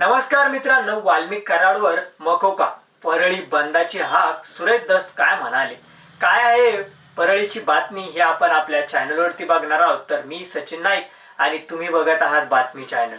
नमस्कार मित्रांनो वाल्मिक कराडवर मकोका परळी बंदाची हाक सुरेश दस्त काय म्हणाले? काय आहे परळीची बातमी हे आपण आपल्या चॅनलवरती बघणार आहोत. तर मी सचिन नाईक आणि तुम्ही बघत आहात बातमी चॅनल.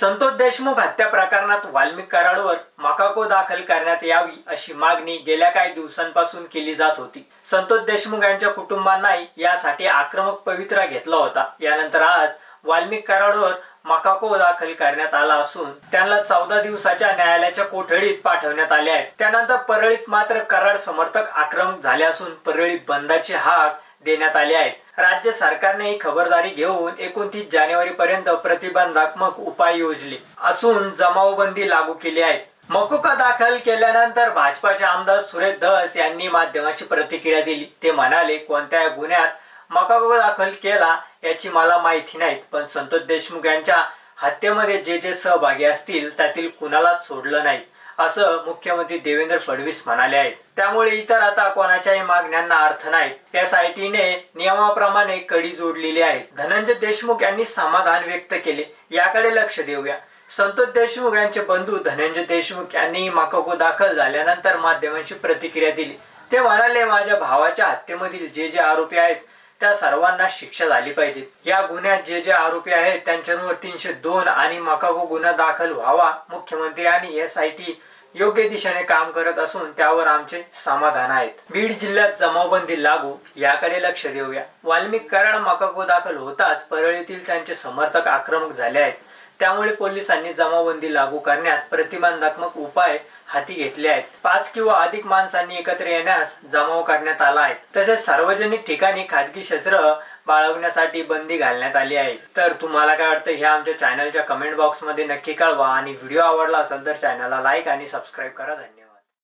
संतोष देशमुख हत्या प्रकरणात वाल्मिक कराडवर मकाको दाखल करण्यात यावी अशी मागणी गेल्या काही दिवसांपासून केली जात होती. संतोष देशमुख यांच्या कुटुंबांनाही यासाठी आक्रमक पवित्रा घेतला होता. यानंतर आज वाल्मिक कराडवर मकाको दाखल करण्यात आला असून त्यांना चौदा दिवसाच्या न्यायालयाच्या कोठडीत पाठवण्यात आले आहेत. त्यानंतर परळीत मात्र कराड समर्थक आक्रमक झाले असून परळी बंदाची हाक देण्यात आली आहेत राज्य सरकारने ही खबरदारी घेऊन एकोणतीस जानेवारी पर्यंत प्रतिबंधात्मक उपाय योजले असून जमावबंदी लागू केली आहे. मकोका दाखल केल्यानंतर भाजपाचे आमदार सुरेश धस यांनी माध्यमाशी प्रतिक्रिया दिली. ते म्हणाले कोणत्या गुन्ह्यात मकागो दाखल केला याची मला माहिती नाही पण संतोष देशमुख यांच्या हत्येमध्ये जे जे सहभागी असतील त्यातील कुणालाच सोडलं नाही असं मुख्यमंत्री देवेंद्र फडणवीस म्हणाले आहेत. त्यामुळे इतर आता कोणाच्याही मागण्यांना अर्थ नाही एसआयटीने नियमाप्रमाणे कडी जोडलेली आहे. धनंजय देशमुख यांनी समाधान व्यक्त केले याकडे लक्ष देऊया. संतोष देशमुख यांचे बंधू धनंजय देशमुख यांनी मकाको दाखल झाल्यानंतर माध्यमांशी प्रतिक्रिया दिली. ते म्हणाले माझ्या भावाच्या हत्येमधील जे जे आरोपी आहेत त्या सर्वांना शिक्षा झाली पाहिजे. या गुन्ह्यात जे जे आरोपी आहेत त्यांच्यावर तीनशे दोन आणि मकाको गुन्हा दाखल व्हावा मुख्यमंत्री आणि एस आय टी योग्य दिशेने काम करत असून त्यावर आमचे समाधान आहेत. बीड जिल्ह्यात जमावबंदी लागू याकडे लक्ष देऊया. वाल्मिक कराड मकाको दाखल होताच परळीतील त्यांचे समर्थक आक्रमक झाले आहेत. त्यामुळे पोलिसांनी जमावबंदी लागू करण्यात प्रतिबंधात्मक उपाय हाती घेतले आहेत. पाच किंवा अधिक माणसांनी एकत्र येण्यास जमाव करण्यात आला आहे. तसेच सार्वजनिक ठिकाणी खाजगी शस्त्र बाळगण्यासाठी बंदी घालण्यात आली आहे. तर तुम्हाला काय वाटतं हे आमच्या चॅनलच्या कमेंट बॉक्समध्ये नक्की कळवा. आणि व्हिडिओ आवडला असेल तर चॅनलला लाईक आणि सबस्क्राईब करा. धन्यवाद.